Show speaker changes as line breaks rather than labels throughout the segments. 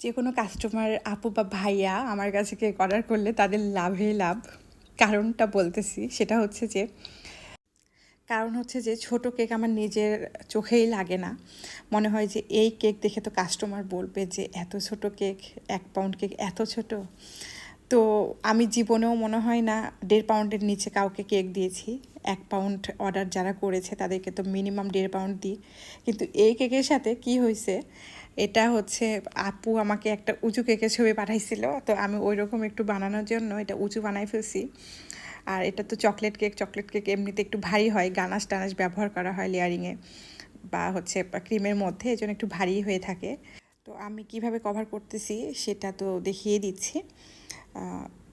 যে কোনো কাস্টমার আপু বা ভাইয়া আমার কাছে কেক অর্ডার করলে তাদের লাভে লাভ কারণটা বলতেছি। সেটা হচ্ছে যে, কারণ হচ্ছে যে ছোট কেক আমার নিজের চোখেই লাগে না। মনে হয় যে এই কেক দেখে তো কাস্টমার বলবে যে, এত ছোট কেক, এক পাউন্ড কেক এত ছোট? তো আমি জীবনেও মনে হয় না দেড় পাউন্ডের নিচে কাউকে কেক দিয়েছি। এক পাউন্ড অর্ডার যারা করেছে তাদেরকে তো মিনিমাম দেড় পাউন্ড দিই। কিন্তু এই কেকের সাথে কি হয়েছে এটা হচ্ছে আপু আমাকে একটা উঁচু কেকের ছবি পাঠাইছিল, তো আমি ওই রকম একটু বানানোর জন্য এটা উঁচু বানাই ফেলছি। আর এটা তো চকলেট কেক চকলেট কেক এমনিতে একটু ভারী হয়, গানাশ টানাশ ব্যবহার করা হয় লেয়ারিংয়ে বা হচ্ছে ক্রিমের মধ্যে এই একটু ভারী হয়ে থাকে। তো আমি কীভাবে কভার করতেছি সেটা তো দেখিয়ে দিচ্ছি।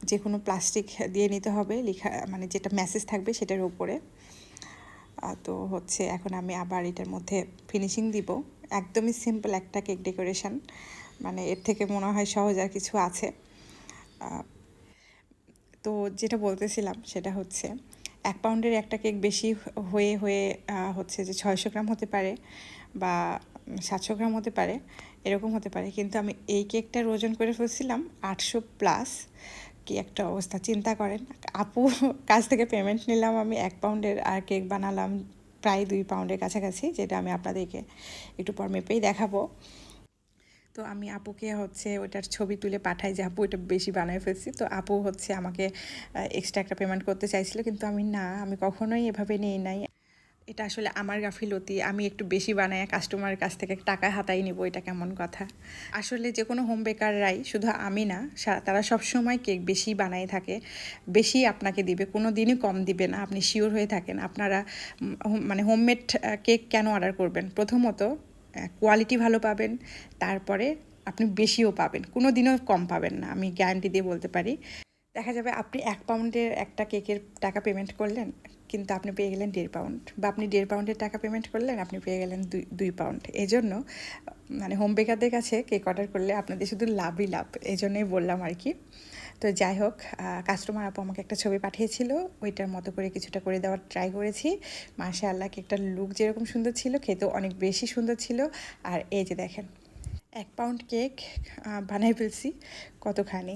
যে কোনো প্লাস্টিক দিয়ে নিতে হবে, লেখা মানে যেটা মেসেজ থাকবে সেটার উপরে। তো হচ্ছে এখন আমি আবার এটার মধ্যে ফিনিশিং দিব। একদমই সিম্পল একটা কেক ডেকোরেশন মানে এর থেকে মনে হয় সহজ আর কিছু আছে। তো যেটা বলতেছিলাম সেটা হচ্ছে, এক পাউন্ডের একটা কেক বেশি হয়ে হয়ে হচ্ছে যে ছয়শো গ্রাম হতে পারে বা সাতশো গ্রাম হতে পারে, এরকম হতে পারে। কিন্তু আমি এই কেকটার ওজন করে ফেলছিলাম আটশো প্লাস কি একটা অবস্থা, চিন্তা করেন। আপু কাছ থেকে পেমেন্ট নিলাম আমি, এক পাউন্ডের আর কেক বানালাম প্রায় দুই পাউন্ডের কাছাকাছি, যেটা আমি আপনাদেরকে একটু পর মেপেই দেখাবো। তো আমি আপুকে হচ্ছে ওইটার ছবি তুলে পাঠাই যে আপু ওইটা বেশি বানায় ফেলছি। তো আপু হচ্ছে আমাকে এক্সট্রা একটা পেমেন্ট করতে চাইছিল, কিন্তু আমি না, আমি কখনোই এভাবে নিই নাই। এটা আসলে আমার গাফিলতি। আমি একটু বেশি বানাই কাস্টমারের কাছ থেকে টাকা হাতাই নিব, এটা কেমন কথা? আসলে যে কোনো হোম বেকাররাই শুধু আমি না তারা সব সময় কেক বেশি বানাই থাকে, বেশি আপনাকে দিবে, কোনো দিনই কম দিবে না, আপনি শিওর হয়ে থাকেন। আপনারা মানে হোমমেড কেক কেন অর্ডার করবেন? প্রথমত কোয়ালিটি ভালো পাবেন, তারপরে আপনি বেশিও পাবেন, কোনো দিনও কম পাবেন না, আমি গ্যারান্টি দিয়ে বলতে পারি। দেখা যাবে আপনি এক পাউন্ডের একটা কেকের টাকা পেমেন্ট করলেন, কিন্তু আপনি পেয়ে গেলেন দেড় পাউন্ড। বা আপনি দেড় পাউন্ডের টাকা পেমেন্ট করলেন, আপনি পেয়ে গেলেন দুই দুই পাউন্ড। এই জন্য মানে হোম বেকারদের কাছে কেক অর্ডার করলে আপনাদের শুধু লাভই লাভ এই জন্যই বললাম আর কি। তো যাই হোক কাস্টমার আপু আমাকে একটা ছবি পাঠিয়েছিল, ওইটার মতো করে কিছুটা করে দেওয়ার ট্রাই করেছি। মাসে আল্লাহ কেকটার লুক যেরকম সুন্দর ছিল, খেতেও অনেক বেশি সুন্দর ছিল। আর এই যে দেখেন, এক পাউন্ড কেক বানাই ফেলছি, কতখানি।